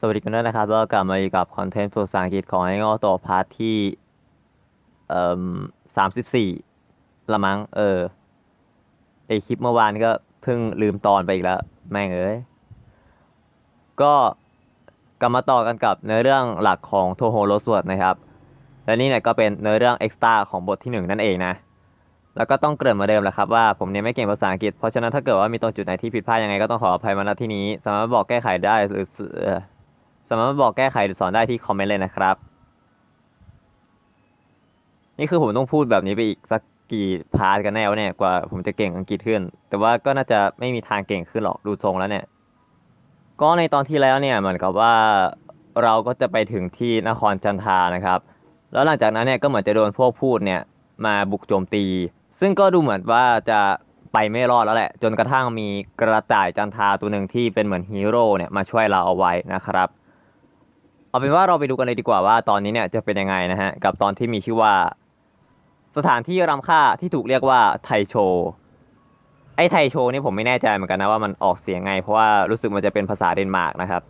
สวัสดีกันด้วยนะครับแล้วกลับมาอยู่กับคอนเทนต์ภาษาอังกฤษของไอ้งอตัวพาร์ทที่เอ่อสามสิบสี่ละมั้ง เออไอคลิปเมื่อวานก็เพิ่งลืมตอนไปอีกแล้ว แม่งเอ้ย ก็กลับมาต่อกันกับเนื้อเรื่องหลักของโทโฮโรสวดนะครับ และนี่เนี่ยก็เป็นเนื้อเรื่องเอ็กซ์ตร้าของบทที่หนึ่งนั่นเองนะ แล้วก็ต้องเกริ่นมาเดิมแหละครับว่าผมเนี่ยไม่เก่งภาษาอังกฤษ เพราะฉะนั้นถ้าเกิดว่ามีตรงจุดไหนที่ผิดพลาดยังไงก็ต้องขออภัยมาณที่นี้ สามารถบอกแก้ไขได้หรือ สามารถบอกแก้ไขหรือสอนได้ที่คอมเมนต์เลยนะครับ นี่คือผมต้องพูดแบบนี้ไปอีกสักกี่พาร์ทกันแน่วเนี่ยกว่าผมจะเก่งอังกฤษขึ้น แต่ว่าก็น่าจะไม่มีทางเก่งขึ้นหรอกดูทรงแล้วเนี่ย ก็ในตอนที่แล้วเนี่ยเหมือนกับว่าเราก็จะไปถึงที่นครจันทานะครับ แล้วหลังจากนั้นเนี่ยก็เหมือนจะโดนพวกพูดเนี่ยมาบุกโจมตี ซึ่งก็ดูเหมือนว่าจะไปไม่รอดแล้วแหละ จนกระทั่งมีกระต่ายจันทาตัวหนึ่งที่เป็นเหมือนฮีโร่เนี่ยมาช่วยเราเอาไว้นะครับ เอาเป็นว่าเราไปดูกันเลยดีกว่าว่าตอนนี้เนี่ยจะเป็นยังไงนะฮะ กับตอนที่มีชื่อว่า สถานที่รำค่าที่ถูกเรียกว่าไทโช ไอ้ไทโชนี่ผมไม่แน่ใจเหมือนกันนะว่ามันออกเสียงไง เพราะว่ารู้สึกมันจะเป็นภาษาเดนมาร์กนะครับ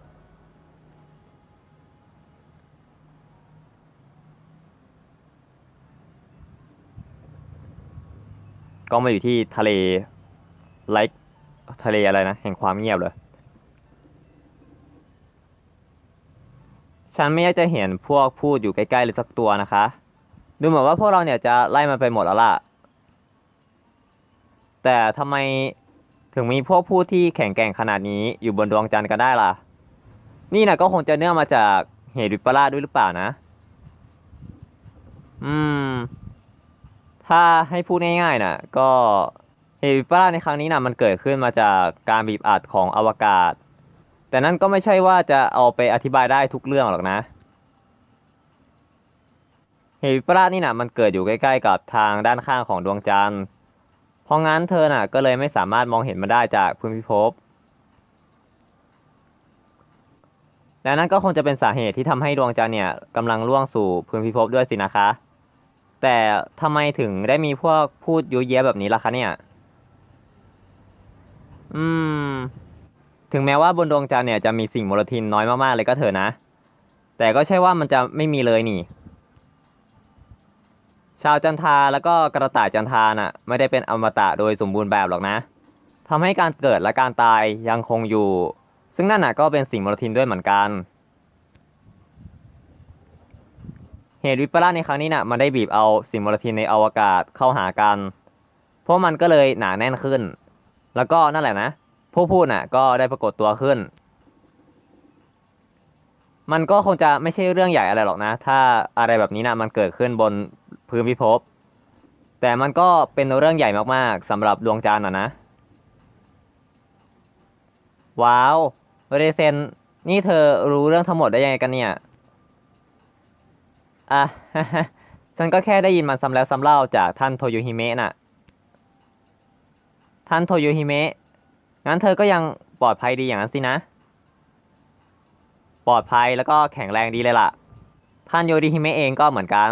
ก็มาอยู่ที่ทะเลไลค์ทะเลอะไรนะ แห่งความเงียบเลย ฉันไม่อยากจะเห็นพวกพูดอยู่ใกล้ๆเลยสักตัวนะคะ ดูเหมือนว่าพวกเราเนี่ยจะไล่มันไปหมดแล้วล่ะ แต่ทำไมถึงมีพวกพูดที่แข็งแกร่งขนาดนี้อยู่บนดวงจันทร์กันได้ล่ะ นี่นะก็คงจะเนื่องมาจากเหตุวิปลาสด้วยหรือเปล่านะ อืม ถ้าให้พูดง่ายๆนะก็เหตุวิปลาสในครั้งนี้นะมันเกิดขึ้นมาจากการบีบอัดของอวกาศ แต่นั่นก็ไม่ใช่ว่าจะเอาไปอธิบายได้ทุกเรื่องหรอกนะ เหตุวิปลาสนี่นะมันเกิดอยู่ใกล้ๆกับทางด้านข้างของดวงจันทร์ เพราะงั้นเธอน่ะก็เลยไม่สามารถมองเห็นมันได้จากพื้นพิภพและนั่นก็คงจะเป็นสาเหตุที่ทำให้ดวงจันทร์เนี่ยกำลังล่วงสู่พื้นพิภพด้วยสินะคะ แต่ทำไมถึงได้มีพวกพูดยุยแยะแบบนี้ล่ะคะเนี่ย อืม ถึงแม้ว่าบนดวงจันทร์เนี่ยจะมีสิ่งมลทินน้อยมากๆเลยก็เถอะนะ แต่ก็ใช่ว่ามันจะไม่มีเลยนี่ ชาวจันทราแล้วก็กระต่ายจันทาน่ะไม่ได้เป็นอมตะโดยสมบูรณ์แบบหรอกนะทำให้การเกิดและการตายยังคงอยู่ ซึ่งนั่นน่ะก็เป็นสิ่งมลทินด้วยเหมือนกัน เหตุวิปลาสในครั้งนี้น่ะมันได้บีบเอาสิ่งมลทินในอวกาศเข้าหากัน เพราะมันก็เลยหนาแน่นขึ้น แล้วก็นั่นแหละนะ ผู้พูดน่ะ ก็ได้ปรากฏตัวขึ้น มันก็คงจะไม่ใช่เรื่องใหญ่อะไรหรอกนะ ถ้าอะไรแบบนี้นะมันเกิดขึ้นบนพื้นพิภพ แต่มันก็เป็นเรื่องใหญ่มากๆสำหรับดวงจันทร์อะนะ ว้าว เรเซน นี่เธอรู้เรื่องทั้งหมดได้ยังไงกันเนี่ย อะ ฉันก็แค่ได้ยินมันซ้ำแล้วซ้ำเล่าจากท่านโทโยฮิเมะน่ะ ท่านโทโยฮิเมะ งั้นเธอก็ยังปลอดภัยดีอย่างนั้นสินะ ปลอดภัยแล้วก็แข็งแรงดีเลยล่ะ ท่านโยริฮิเมะเองก็เหมือนกัน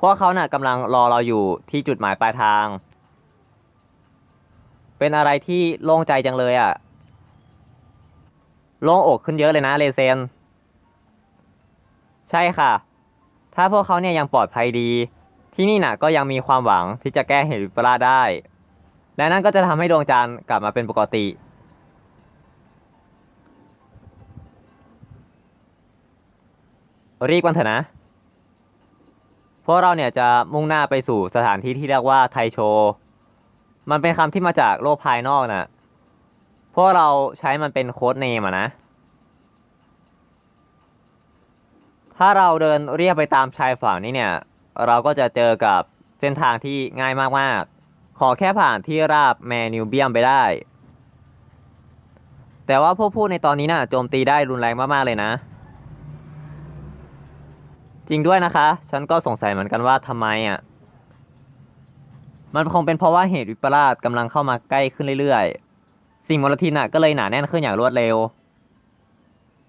พวกเขาน่ะกำลังรอเราอยู่ที่จุดหมายปลายทาง เป็นอะไรที่โล่งใจจังเลยอะ่ะ โล่งอกขึ้นเยอะเลยนะเลเซน ใช่ค่ะ ถ้าพวกเขาเนี่ยยังปลอดภัยดี ที่นี่น่ะก็ยังมีความหวังที่จะแก้เหตุวิปลาสได้ และนั่นก็จะทำให้ดวงจันทร์กลับมาเป็นปกติ รีบกันเถอะนะ พวกเราเนี่ยจะมุ่งหน้าไปสู่สถานที่ที่เรียกว่าไทโช มันเป็นคำที่มาจากโลกภายนอกน่ะ พวกเราใช้มันเป็นโค้ดเนมอะนะ ถ้าเราเดินเรียบไปตามชายฝั่งนี้เนี่ย เราก็จะเจอกับเส้นทางที่ง่ายมากๆ ขอแค่ผ่านที่ราบแมนิวเบียมไปได้ แต่ว่าพวกผู้ในตอนนี้น่ะโจมตีได้รุนแรงมาก ๆ เลยนะ จริงด้วยนะคะ ฉันก็สงสัยเหมือนกันว่าทำไมอะ มันคงเป็นเพราะว่าเหตุวิปลาสกำลังเข้ามาใกล้ขึ้นเรื่อย ๆ สิ่งมลทินอะก็เลยหนาแน่นขึ้นอย่างรวดเร็ว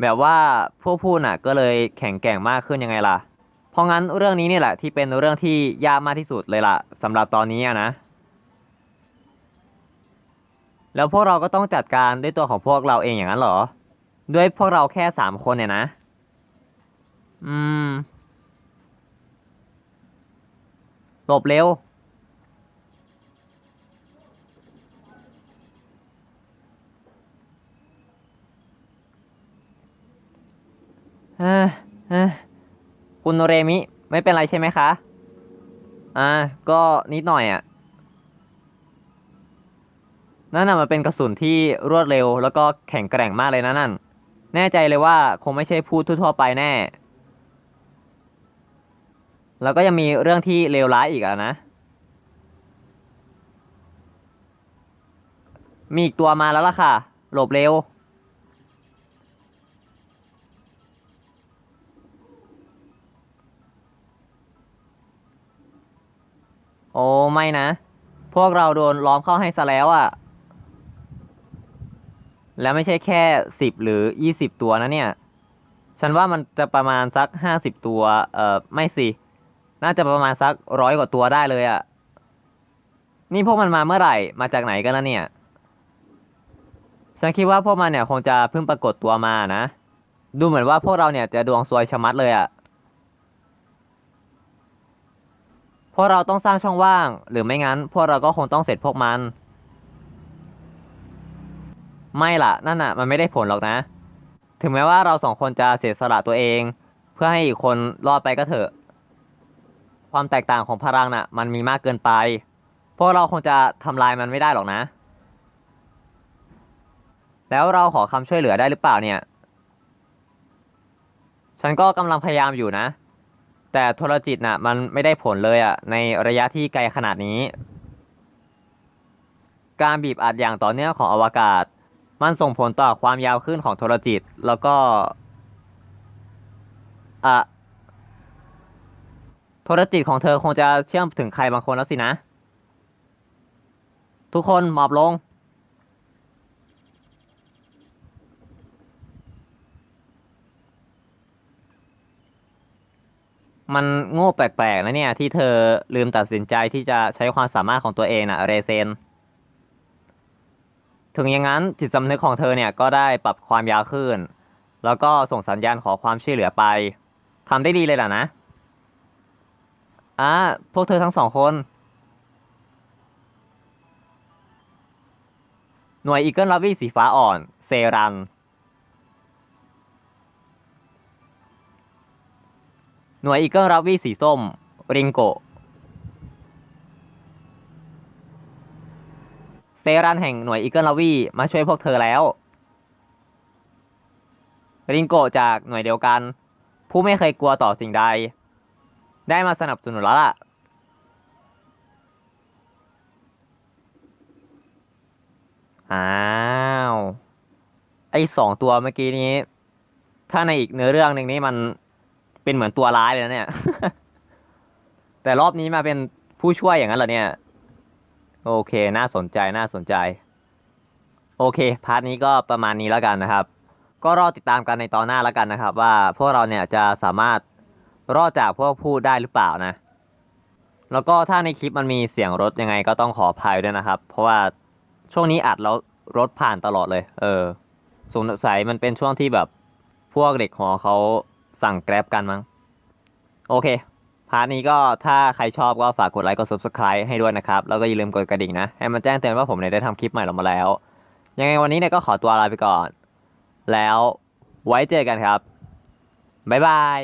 แบบว่าพวกพูดน่ะ ก็เลยแข็งแกร่งมากขึ้นยังไงล่ะ เพราะงั้นเรื่องนี้นี่แหละที่เป็นเรื่องที่ยากมากที่สุดเลยล่ะสำหรับตอนนี้อะนะ แล้วพวกเราก็ต้องจัดการด้วยตัวของพวกเราเองอย่างนั้นเหรอ ด้วยพวกเราแค่สามคนเนี่ยนะ อืมหลบเร็วออคุณโนเรมิ ไม่เป็นไรใช่ไหมคะ อ่า ก็นิดหน่อยอะ่ะ นั่นน่ะมันเป็นกระสุนที่รวดเร็ว แล้วก็แข็งแกร่งมากเลยนะนั่น แน่ใจเลยว่าคงไม่ใช่พูดทั่วๆไปแน่ แล้วก็ยังมีเรื่องที่เลวร้ายอีกอะนะ มีอีกตัวมาแล้วล่ะค่ะ หลบเร็ว โอ้ไม่นะ พวกเราโดนล้อมเข้าให้ซะแล้วอะ่ะ แล้วไม่ใช่แค่สิบหรือยี่สิบตัวนะเนี่ย ฉันว่ามันจะประมาณสักห้าสิบตัวเอ่อไม่สิ น่าจะประมาณสักร้อยกว่าตัวได้เลยอะ่ะ นี่พวกมันมาเมื่อไหร่ มาจากไหนกันล้วเนี่ย ฉันคิดว่าพวกมันเนี่ยคงจะเพิ่งปรากฏตัวมานะ ดูเหมือนว่าพวกเราเนี่ยจะดวงซวยชะมัดเลยอะ่ะพวกเราต้องสร้างช่องว่าง หรือไม่งั้น พวกเราก็คงต้องเสร็จพวกมัน ไม่ล่ะนั่นน่ะ มันไม่ได้ผลหรอกนะ ถึงแม้ว่าเราสองคนจะเสียสละตัวเอง เพื่อให้อีกคนรอดไปก็เถอะ ความแตกต่างของพลังน่ะ มันมีมากเกินไปพวกเราคงจะทำลายมันไม่ได้หรอกนะ แล้วเราขอคำช่วยเหลือได้หรือเปล่าเนี่ย ฉันก็กำลังพยายามอยู่นะ แต่โทรจิตน่ะ มันไม่ได้ผลเลยอะ ในระยะที่ไกลขนาดนี้ การบีบอัดอย่างต่อเนื่องของอวกาศ มันส่งผลต่อความยาวขึ้นของโทรจิต แล้วก็อะโทรจิตของเธอคงจะเชื่อมถึงใครบางคนแล้วสินะ ทุกคนหมอบลง มันโง่แปลกๆนะเนี่ย ที่เธอลืมตัดสินใจที่จะใช้ความสามารถของตัวเองนะเรเซน ถึงอย่างนั้นจิตสำนึกของเธอเนี่ยก็ได้ปรับความยาวขึ้น แล้วก็ส่งสัญญาณขอความช่วยเหลือไปทำได้ดีเลยล่ะนะอะพวกเธอทั้งสองคน หน่วยอีเกิลลาวี่สีฟ้าอ่อน เซรัน หน่วยอีเกิลราวี่สีส้ม ริงโก เซรันแห่งหน่วยอีเกิลลาวี่มาช่วยพวกเธอแล้ว ริงโกจากหน่วยเดียวกัน ผู้ไม่เคยกลัวต่อสิ่งใด ได้มาสนับสนุนแล้วล่ะ อ้าว ไอสองตัวเมื่อกี้นี้ ถ้าในอีกเนื้อเรื่องหนึ่งนี้มันเป็นเหมือนตัวร้ายเลยนะเนี่ย แต่รอบนี้มาเป็นผู้ช่วยอย่างนั้นเหรอเนี่ย โอเค น่าสนใจน่าสนใจ โอเค พาร์ทนี้ก็ประมาณนี้แล้วกันนะครับ ก็รอติดตามกันในตอนหน้าแล้วกันนะครับ ว่าพวกเราเนี่ยจะสามารถรอดจากพวกพูดได้หรือเปล่านะ แล้วก็ถ้าในคลิปมันมีเสียงรถยังไงก็ต้องขออภัยด้วยนะครับ เพราะว่าช่วงนี้อัดแล้วรถผ่านตลอดเลย เออสงสัยมันเป็นช่วงที่แบบพวกเด็กหอเขาสั่งแกร็บกันมั้ง โอเค พาร์ทนี้ก็ถ้าใครชอบก็ฝากกดไลค์กด subscribe ให้ด้วยนะครับ แล้วก็อย่าลืมกดกระดิ่งนะ ให้มันแจ้งเตือนว่าผมเนี่ยได้ทำคลิปใหม่ลงมาแล้ว ยังไงวันนี้เนี่ยก็ขอตัวลาไปก่อน แล้วไว้เจอกันครับ บ๊ายบาย